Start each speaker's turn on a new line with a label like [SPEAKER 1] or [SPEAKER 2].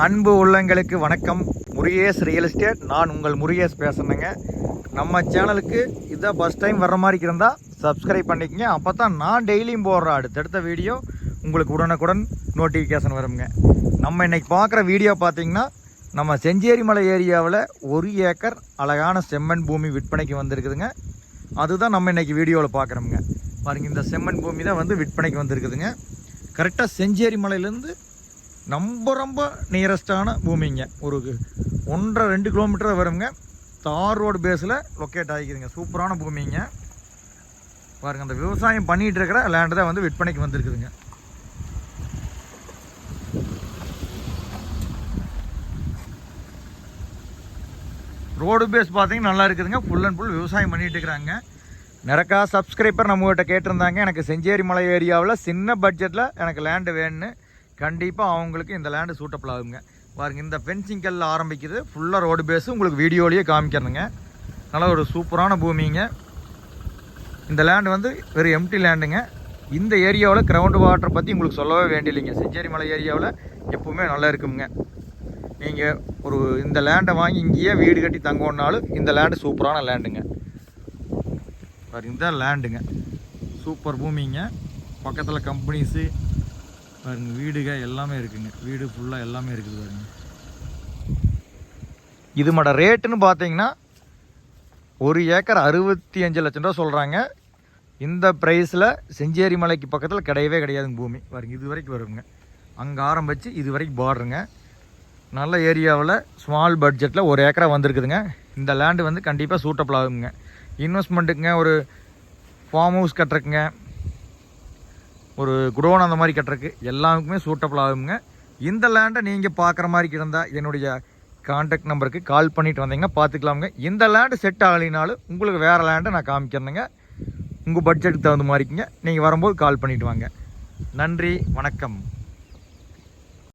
[SPEAKER 1] அன்பு உள்ளங்களுக்கு வணக்கம். முருகேஷ் ரியல் எஸ்டேட் நான் உங்கள் முருகேஷ் பேசுனேங்க நம்ம சேனலுக்கு இதான் ஃபஸ்ட் டைம் வர்ற மாதிரி இருந்தால் சப்ஸ்கிரைப் பண்ணிக்கங்க. அப்போ தான் நான் டெய்லியும் போடுற அடுத்தடுத்த வீடியோ உங்களுக்கு உடனுக்குடன் நோட்டிஃபிகேஷன் வருங்க. நம்ம இன்னைக்கு பார்க்குற வீடியோ பார்த்தீங்கன்னா நம்ம செஞ்சேரி மலை ஏரியாவில் ஒரு ஏக்கர் அழகான செம்மண் பூமி விற்பனைக்கு வந்திருக்குதுங்க. அதுதான் நம்ம இன்னைக்கு வீடியோவில் பார்க்குறோமுங்க. பாருங்கள் இந்த செம்மண் பூமி தான் வந்து விற்பனைக்கு வந்திருக்குதுங்க. கரெக்டாக செஞ்சேரி மலையிலேருந்து ரொம்ப ரொம்ப நியரஸ்டான பூமிங்க. ஒரு ஒன்றரை ரெண்டு கிலோமீட்டர் வருங்க. தார் ரோடு பேஸில் லொக்கேட் ஆகிக்குதுங்க. சூப்பரான பூமிங்க. பாருங்க அந்த விவசாயம் பண்ணிகிட்டு இருக்கிற லேண்டு தான் வந்து விற்பனைக்கு வந்திருக்குதுங்க. ரோடு பேஸ் பார்த்தீங்கன்னா நல்லா இருக்குதுங்க. ஃபுல் அண்ட் ஃபுல் விவசாயம் பண்ணிகிட்டு இருக்கிறாங்க. நிறக்கா சப்ஸ்கிரைபர் நம்மகிட்ட கேட்டிருந்தாங்க. எனக்கு செஞ்சேரி மலை ஏரியாவில் சின்ன பட்ஜெட்டில் எனக்கு லேண்டு வேணும்னு. கண்டிப்பாக அவங்களுக்கு இந்த லேண்டு சூட்டபிள் ஆகுங்க. பாருங்க இந்த ஃபென்சிங் கல்லில் ஆரம்பிக்குது. ஃபுல்லாக ரோடு பேஸு உங்களுக்கு வீடியோலேயே காமிக்கிறதுங்க நல்லா ஒரு சூப்பரான பூமிங்க. இந்த லேண்டு வந்து வெறும் எம்டி லேண்டுங்க இந்த ஏரியாவில் கிரவுண்ட் வாட்டர் பற்றி உங்களுக்கு சொல்லவே வேண்டியில்லைங்க. செஞ்சேரி மலை ஏரியாவில் எப்பவுமே நல்லா இருக்குங்க. நீங்கள் ஒரு இந்த லேண்டை வாங்கி இங்கேயே வீடு கட்டி தங்கணுன்னாலும் இந்த லேண்டு சூப்பரான லேண்டுங்க பாருங்க இந்த லேண்டுங்க சூப்பர் பூமிங்க. பக்கத்தில் கம்பெனிஸு பாருங்க வீடுக எல்லாமே இருக்குங்க. வீடு ஃபுல்லாக எல்லாமே இருக்குது பாருங்க. இது மட ரேட்டுன்னு பார்த்தீங்கன்னா ஒரு ஏக்கர் அறுபத்தி அஞ்சு லட்சம் ரூபா சொல்கிறாங்க இந்த ப்ரைஸில் செஞ்சேரி மலைக்கு பக்கத்தில் கிடையவே கிடையாதுங்க பூமி. பாருங்க இது வரைக்கும் வருங்க. அங்கே ஆரம்பித்து இது வரைக்கும் பார்டருங்க நல்ல ஏரியாவில் ஸ்மால் பட்ஜெட்டில் ஒரு ஏக்கரா வந்திருக்குதுங்க. இந்த லேண்டு வந்து கண்டிப்பாக சூட்டபிள் ஆகுங்க. இன்வெஸ்ட்மெண்ட்டுக்குங்க ஒரு ஃபார்ம் ஹவுஸ் கட்டுறக்குங்க ஒரு குடோன் அந்த மாதிரி கட்டுறக்கு எல்லாருக்குமே சூட்டபிள் ஆகுங்க. இந்த லேண்டை நீங்கள் பார்க்குற மாதிரி இருந்தால் என்னுடைய கான்டாக்ட் நம்பருக்கு கால் பண்ணிட்டு வந்தீங்கன்னா பார்த்துக்கலாமுங்க. இந்த லேண்டு செட் ஆகலினாலும் உங்களுக்கு வேறு லேண்டை நான் காமிக்கிறேனுங்க. உங்கள் பட்ஜெட்டுக்கு தகுந்த மாதிரிக்குங்க நீங்கள் வரும்போது கால் பண்ணிவிட்டு வாங்க. நன்றி வணக்கம்.